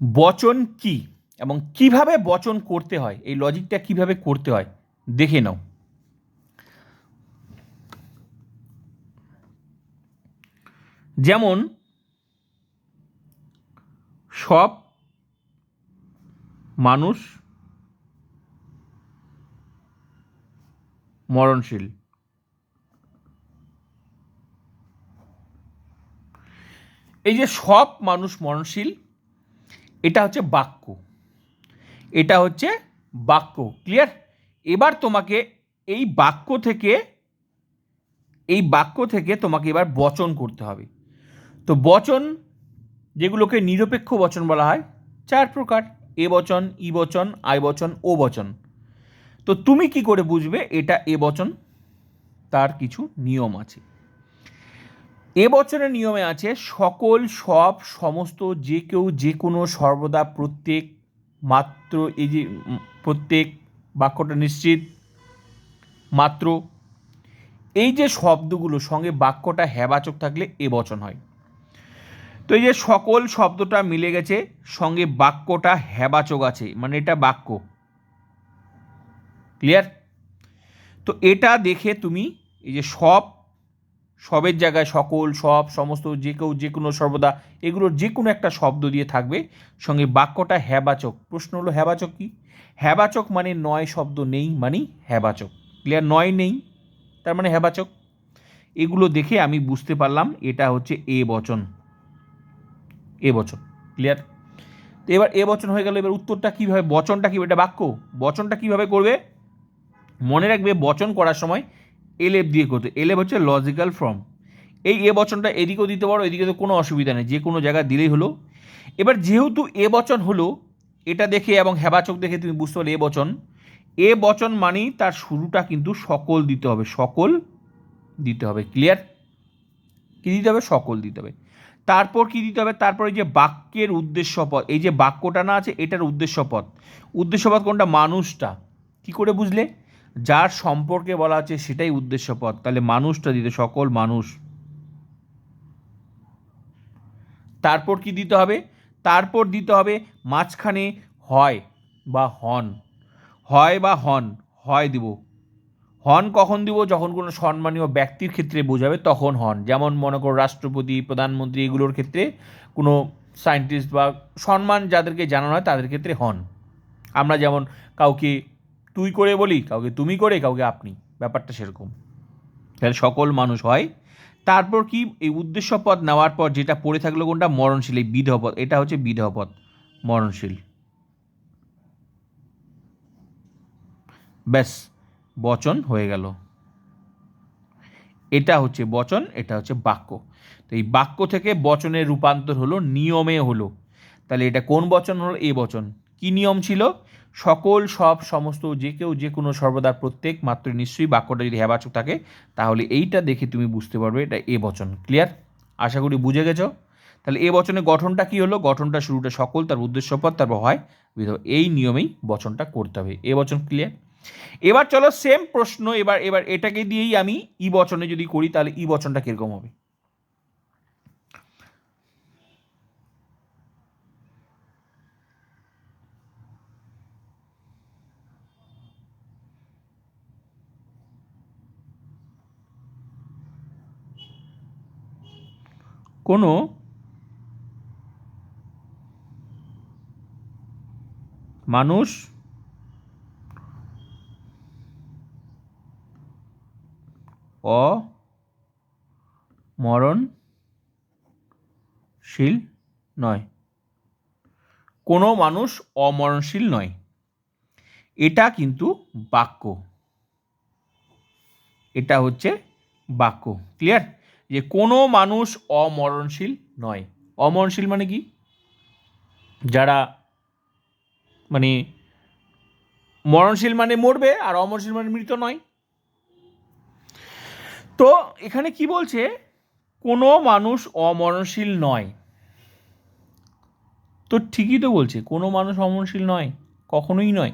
বচন কি এবং কীভাবে বচন করতে হয়, এই লজিকটা কীভাবে করতে হয়, দেখে নাও। যেমন, সব মানুষ মরণশীল। এই যে সব মানুষ মরণশীল এটা হচ্ছে বাক্য। এটা হচ্ছে বাক্য। ক্লিয়ার এবার তোমাকে এই বাক্য থেকে, এই বাক্য থেকে তোমাকে এবার বচন করতে হবে। তো বচন, যেগুলোকে নিরপেক্ষ বচন বলা হয়, চার প্রকার। এ বচন, ই বচন আয় বচন, ও বচন। তো তুমি কি করে বুঝবে এটা এ বচন? তার কিছু নিয়ম আছে। এ বচনের নিয়মে আছে সকল, সব, সমস্ত, যে কেউ, যে কোনো, সর্বদা প্রত্যেক, মাত্র এই যে প্রত্যেক বাক্যটা নিশ্চিত, মাত্র। এই যে শব্দগুলো, সঙ্গে বাক্যটা হ্যাবাচক থাকলে এ বচন হয়। তো এই যে সকল শব্দটা মিলে গেছে, সঙ্গে বাক্যটা হ্যাবাচক আছে মানে এটা বাক্য। ক্লিয়ার? তো এটা দেখে তুমি এই যে সব সবের জায়গায় সকল, সব, সমস্ত যে কেউ যে কোনো সর্বদা এগুলোর যে কোনো একটা শব্দ দিয়ে থাকবে। সঙ্গে বাক্যটা হ্যাবাচক। প্রশ্ন হলো হ্যাবাচক কি? হ্যাবাচক মানে নয় শব্দ নেই মানেই হ্যাবাচক। ক্লিয়ার নয় নেই, তার মানে হ্যাবাচক। এগুলো দেখে আমি বুঝতে পারলাম এটা হচ্ছে এ বচন। এ বচন। ক্লিয়ার তো এবার এ বচন হয়ে গেল। এবার উত্তরটা কীভাবে, বচনটা কী এটা বাক্য? বচনটা কীভাবে করবে? মনে রাখবে বচন করার সময় এলেপ দিয়ে করতে। এলেপ হচ্ছে লজিক্যাল ফর্ম এই এ বচনটা এদিকেও দিতে পারো, এদিকে তো কোনো অসুবিধা নেই যে কোনো জায়গায় দিলেই হলো। এবার যেহেতু এ বচন হলো, এটা দেখে এবং হেবাচক দেখে তুমি বুঝতে পারলে এ বচন। এ বচন মানেই তার শুরুটা কিন্তু সকল দিতে হবে, সকল দিতে হবে ক্লিয়ার কী দিতে হবে? সকল দিতে হবে। তারপর কি দিতে হবে? তারপর যে বাক্যের উদ্দেশ্য পদ এই যে বাক্যটা না আছে, এটার উদ্দেশ্য পদ উদ্দেশ্য পদ কোনটা? মানুষটা। কি করে বুঝলে? যার সম্পর্কে বলা আছে সেটাই উদ্দেশ্য পদ তাহলে মানুষটা দিতে, সকল মানুষ। তারপর কি দিতে হবে? তারপর দিতে হবে মাঝখানে হয় বা হন। হয় বা হন, হয় দিব। হন কখন দিব? যখন কোনো সম্মানীয় ব্যক্তির ক্ষেত্রে বোঝাবে, তখন হন। যেমন মনে করো রাষ্ট্রপতি, প্রধানমন্ত্রী এগুলোর ক্ষেত্রে কোনো সায়েন্টিস্ট বা সম্মান যাদেরকে জানানো হয়, তাদের ক্ষেত্রে হন। আমরা যেমন কাউকে তুই করে বলি, কাউকে তুমি করে, কাউকে আপনি। ব্যাপারটা সেরকম। তাহলে সকল মানুষ হয়। তারপর কি, এই উদ্দেশ্য পদ নেওয়ার পর যেটা পড়ে থাকল কোনটা? মরণশীল, এই বিধ পদ এটা হচ্ছে বিধ পদ মরণশীল। ব্যাস, বচন হয়ে গেল। এটা হচ্ছে বচন, এটা হচ্ছে বাক্য। তো এই বাক্য থেকে বচনের রূপান্তর হলো, নিয়মে হলো। তাহলে এটা কোন বচন হলো? এ বচন। কি নিয়ম ছিল? সকল সব সমস্ত যে কেউ যে কোনো সর্বদা প্রত্যেক মাত্র নিশ্চয়ই বাক্যটা যদি হ্যাবাচক থাকে, তাহলে এইটা দেখে তুমি বুঝতে পারবে এটা এ বচন। ক্লিয়ার আশা করি বুঝে গেছো? তাহলে এ বচনের গঠনটা কি হলো? গঠনটা শুরুটা সকল, তার উদ্দেশ্য পদ তারপর হয় বিধ এই নিয়মেই বচনটা করতে হবে। এ বচন ক্লিয়ার এবার চলো সেম প্রশ্ন, এবার এবার এটাকে দিয়েই আমি ই বচনে যদি করি, তাহলে ই বচনটা কীরকম হবে? কোনো মানুষ অমরণশীল নয়। কোনো মানুষ অমরণশীল নয়। এটা কিন্তু বাক্য। এটা হচ্ছে বাক্য। ক্লিয়ার? যে কোনো মানুষ অমরণশীল নয়। অমরণশীল মানে কি? যারা মানে মরণশীল মানে মরবে আর অমরণশীল মানে মৃত নয়। তো এখানে কি বলছে? কোনো মানুষ অমরণশীল নয়। তো ঠিকই তো বলছে, কোনো মানুষ অমরণশীল নয়, কখনোই নয়।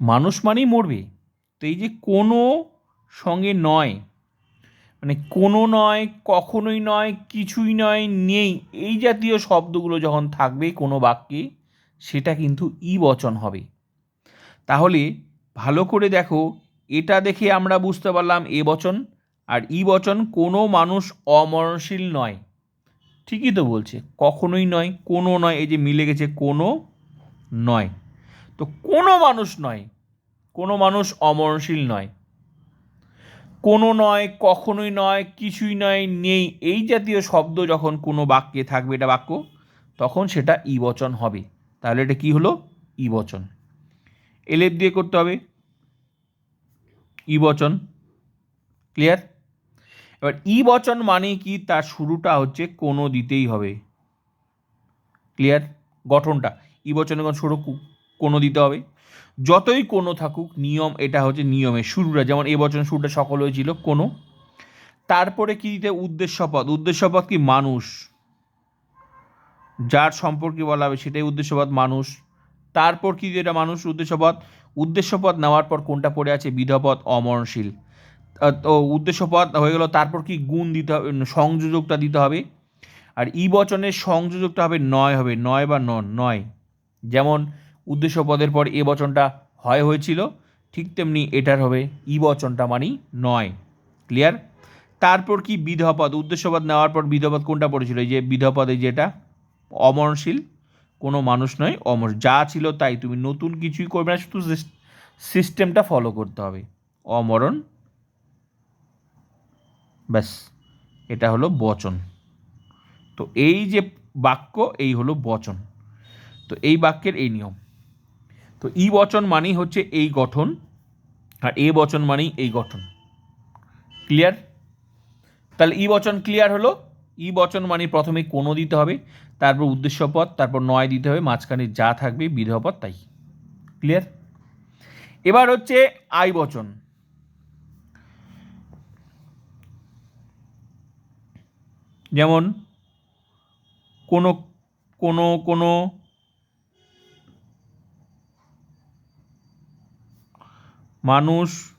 মানুষ মানেই মরবে। তো এই যে কোনো সঙ্গে নয় মানে কোনো নয়, কখনোই নয়, কিছুই নয়, নেই, এই জাতীয় শব্দগুলো যখন থাকবে কোনো বাক্যে, সেটা কিন্তু ই বচন হবে। তাহলে ভালো করে দেখো, এটা দেখে আমরা বুঝতে পারলাম এ বচন, আর ই বচন কোনো মানুষ অমরণশীল নয়। ঠিকই তো বলছে, কখনোই নয়, কোনো নয়, এই যে মিলে গেছে কোনো নয়। তো কোনো মানুষ নয়, কোনো মানুষ অমরণশীল নয়। কোনো নয়, কখনোই নয়, কিছুই নয়, নেই। এই জাতীয় শব্দ যখন কোনো বাক্যে থাকবে এটা বাক্য, তখন সেটা ই বচন হবে। তাহলে এটা কি হলো? ই বচন এলেপ দিয়ে করতে হবে। ই বচন ক্লিয়ার? এবার ই বচন মানে কি? তার শুরুটা হচ্ছে কোনো দিতেই হবে। ক্লিয়ার? গঠনটা। ই বচনে কোন শুরু কোনো দিতে হবে। যতই কোনো থাকুক, নিয়ম এটা হচ্ছে নিয়মের শুরুটা। যেমন এ বচন শুরুটা সকল হয়েছিল কোনো। তারপরে কি দিতে উদ্দেশ্যপদ উদ্দেশ্যপদ কি? মানুষ। যার সম্পর্কে বলা হবে সেটাই উদ্দেশ্যপদ মানুষ। তারপর কি যেটা মানুষ উদ্দেশ্যপদ উদ্দেশ্যপদ নেওয়ার পর কোনটা পড়ে আছে? বিধপদ অমরণশীল। তো উদ্দেশ্যপদ হয়ে গেল। তারপর কি গুণ দিতে হবে? সংযোজকটা দিতে হবে। আর ই বচনের সংযোজকটা হবে নয় হবে। নয় বা নয়। যেমন উদ্দেশ্য পদের পর এ বচনটা হয় হয়েছিল, ঠিক তেমনি এটার হবে ই বচনটা মানেই নয়। ক্লিয়ার? তারপর কি বিধপদ উদ্দেশ্যপদ নেওয়ার পর বিধপদ কোনটা পড়েছিল? এই যে বিধপদে যেটা অমরণশীল, কোনো মানুষ নয়, অমর। যা ছিল তাই, তুমি নতুন কিছুই করবে না, শুধু সিস্টেমটা ফলো করতে হবে। অমরণ, ব্যাস, এটা হলো বচন। তো এই যে বাক্য, এই হলো বচন। তো এই বাক্যের এই নিয়ম। তো ই বচন মানেই হচ্ছে এই গঠন, আর এ বচন মানেই এই গঠন। ক্লিয়ার তাহলে ই বচন ক্লিয়ার হলো। ই বচন মানে প্রথমে কোনো দিতে হবে, তারপর উদ্দেশ্যপদ তারপর নয় দিতে হবে, মাঝখানে যা থাকবে বিধপদ তাই। ক্লিয়ার এবার হচ্ছে আই বচন। যেমন কোনো কোনো কোনো মানুষ,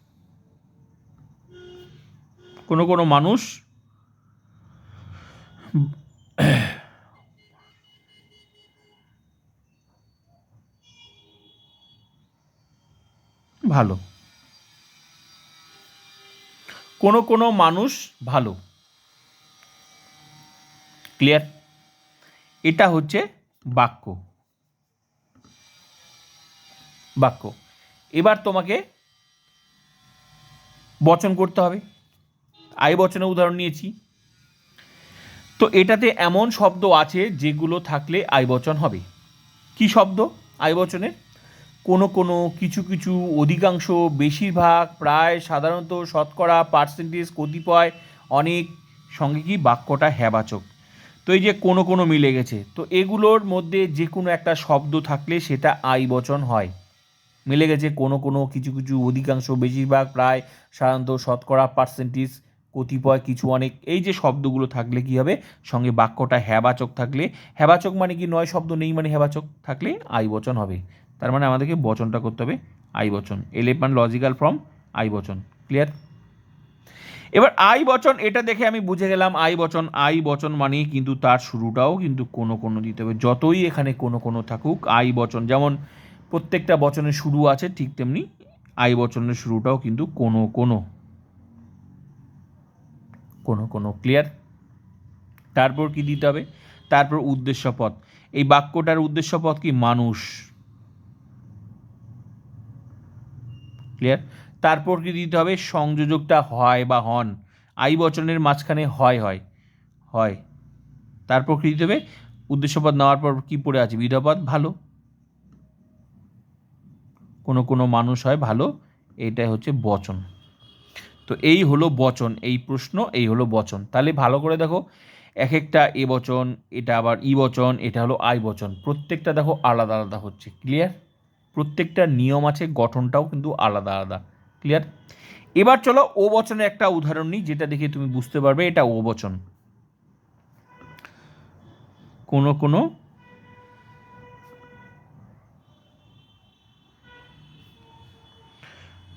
কোনো কোনো মানুষ, ভালো। কোনো কোনো মানুষ ভালো। ক্লিয়ার? এটা হচ্ছে বাক্য। বাক্য। এবার তোমাকে বচন করতে হবে। আই বচনের উদাহরণ নিয়েছি। তো এটাতে এমন শব্দ আছে যেগুলো থাকলে আই বচন হবে। কি শব্দ? আই বচনের? কোনো কোনো, কিছু কিছু, অধিকাংশ, বেশিরভাগ, প্রায় সাধারণত শতকরা পার্সেন্টেজ কতিপয়, অনেক সঙ্গে কি বাক্যটা হ্যাবাচক। তো এই যে কোনো কোনো মিলে গেছে। তো এগুলোর মধ্যে যে কোনো একটা শব্দ থাকলে সেটা আই বচন হয়। মিলে গেছে কোনো কোনো কিছু কিছু অধিকাংশ বেশিরভাগ প্রায় সাধারণত শতকরা পার্সেন্টেজ কতিপয় কিছু অনেক। এই যে শব্দগুলো থাকলে কি হবে? সঙ্গে বাক্যটা হ্যাবাচক থাকলে। হ্যাবাচক মানে কি? নয় শব্দ নেই মানে হ্যাবাচক থাকলে আই বচন হবে। তার মানে আমাদেরকে বচনটা করতে হবে আই বচন। এলেপান লজিক্যাল ফ্রম আই বচন। ক্লিয়ার এবার আই বচন, এটা দেখে আমি বুঝে গেলাম আই বচন। আই বচন মানে কিন্তু তার শুরুটাও কিন্তু কোনো কোনো দিতে হবে। যতই এখানে কোনো কোনো থাকুক, আই বচন। যেমন প্রত্যেকটা বচনের শুরু আছে ঠিক তেমনি আই বচনের শুরুটাও কিন্তু কোনো কোনো। কোনো কোনো ক্লিয়ার তারপর কি দিতে হবে? তারপর উদ্দেশ্যপদ এই বাক্যটার উদ্দেশ্যপদ কি? মানুষ। ক্লিয়ার তারপর কি দিতে হবে? সংযোজকটা হয় বা হন। আই বচনের মাঝখানে হয় হয়। হয়। তারপর কি দিতে হবে? উদ্দেশ্যপদ নেওয়ার পর কি পড়ে আছে? বিধপদ ভালো। কোনো কোনো মানুষ হয় ভালো, এইটাই হচ্ছে বচন। তো এই হলো বচন, এই প্রশ্ন, এই হলো বচন। তাহলে ভালো করে দেখো এক একটা এ বচন, এটা আবার ই বচন, এটা হলো আই বচন। প্রত্যেকটা দেখো আলাদা আলাদা হচ্ছে ক্লিয়ার প্রত্যেকটা নিয়ম আছে, গঠনটাও কিন্তু আলাদা আলাদা ক্লিয়ার এবার চলো ও বচনের একটা উদাহরণ নিই, যেটা দেখে তুমি বুঝতে পারবে, এটা ও বচন। কোনো কোনো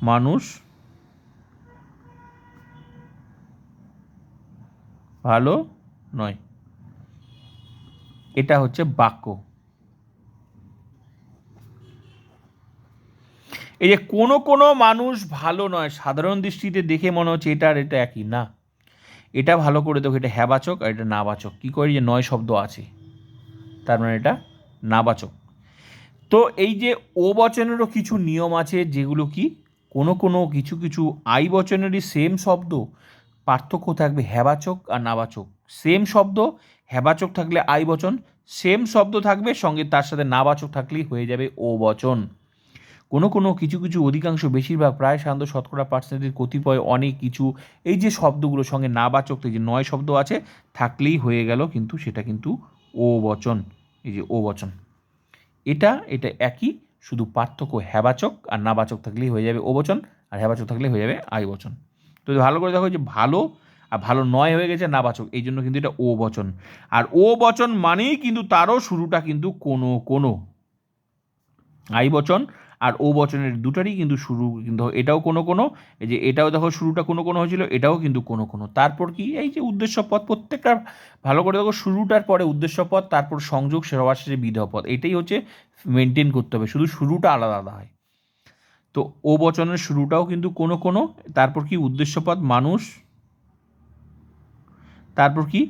মানুষ। ভালো নয়। এটা হচ্ছে বাক্য। এই যে কোনো কোনো মানুষ ভালো নয়, সাধারণ দৃষ্টিতে দেখে মনে হচ্ছে এটা আর এটা একই। না, এটা ভালো করে দেখো, এটা হ্যাবাচক আর এটা নাবাচক। কী করে যে নয় শব্দ আছে? তার মানে এটা নাবাচক। তো এই যে ও বচনেরও কিছু নিয়ম আছে, যেগুলো কি কোনো কোনো কিছু কিছু আই বচনেরই সেম শব্দ, পার্থক্য থাকবে হ্যাবাচক আর নাবাচক। সেম শব্দ, হ্যাবাচক থাকলে আই বচন সেম শব্দ থাকবে সঙ্গে তার সাথে নাবাচক থাকলেই হয়ে যাবে ও বচন কোনো কোনো কিছু কিছু অধিকাংশ বেশিরভাগ প্রায় সাধারণত শতকরা পার্সেন্টের কতিপয় অনেক কিছু এই যে শব্দগুলোর সঙ্গে নাবাচক যে নয় শব্দ আছে, থাকলেই হয়ে গেল কিন্তু সেটা কিন্তু ও বচন এই যে ও বচন এটা এটা একই শুধু পার্থক্য হ্যাবাচক আর নাবাচক থাকলেই হয়ে যাবে ও বচন আর হ্যাবাচক থাকলে হয়ে যাবে আই বচন তো ভালো করে দেখো যে ভালো আর ভালো নয় হয়ে গেছে নাবাচক, এই জন্য কিন্তু এটা ও বচন আর ও বচন মানেই কিন্তু তারও শুরুটা কিন্তু কোনো কোনো। আই বচন আর ও বচনের দুটারই কিন্তু শুরু কিন্তু এটাও কোনো কোনো, এই যে এটাও দেখো শুরুটা কোনো কোনো হয়েছিল, এটাও কিন্তু কোনো কোনো। তারপর কি? এই যে উদ্দেশ্য পদ প্রত্যেকটা ভালো করে দেখো শুরুটার পরে উদ্দেশ্য পদ তারপর সংযোগ সবার শেষে বিধেয় পদ এটাই হচ্ছে মেনটেন করতে হবে, শুধু শুরুটা আলাদা আলাদা হয়। তো ও বচনের শুরুটাও কিন্তু কোনো কোনো, তারপর কি উদ্দেশ্য পদ মানুষ, তারপর কি?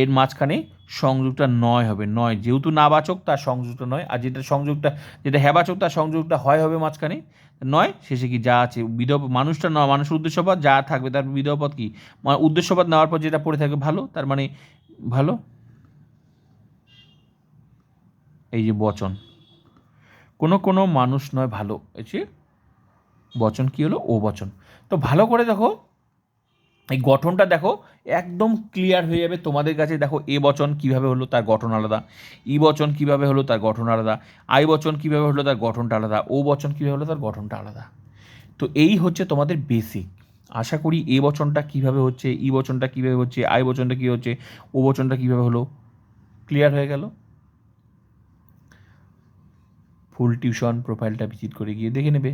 এর মাঝখানে সংযোগটা নয় হবে, নয়। যেহেতু নাবাচক তার সংযোগটা নয়। আর যেটা সংযোগটা, যেটা হ্যাবাচক তার সংযোগটা হয় হবে মাঝখানে। নয়, শেষে কি যা আছে, বিধব মানুষটা নয়, মানুষের উদ্দেশ্যপদ যা থাকবে তার বিধবপদ কি? মানে উদ্দেশ্যপদ নেওয়ার পর যেটা পড়ে থাকে ভালো, তার মানে ভালো? এই যে বচন। কোনো কোনো মানুষ নয় ভালো। এই যে বচন কি হলো? ও বচন তো ভালো করে দেখো এই গঠনটা দেখো একদম ক্লিয়ার হয়ে যাবে তোমাদের কাছে। দেখো, এ বচন কীভাবে হলো তার গঠন আলাদা, ই বচন কীভাবে হলো তার গঠন আলাদা, আই বচন কীভাবে হলো তার গঠনটা আলাদা, ও বচন কীভাবে হলো তার গঠনটা আলাদা। তো এই হচ্ছে তোমাদের বেসিক আশা করি এ বচনটা কীভাবে হচ্ছে, ই বচনটা কীভাবে হচ্ছে, আই বচনটা কী হচ্ছে, ও বচনটা কীভাবে হলো ক্লিয়ার হয়ে গেল? ফুল টিউশন প্রোফাইলটা ভিজিট করে গিয়ে দেখে নেবে।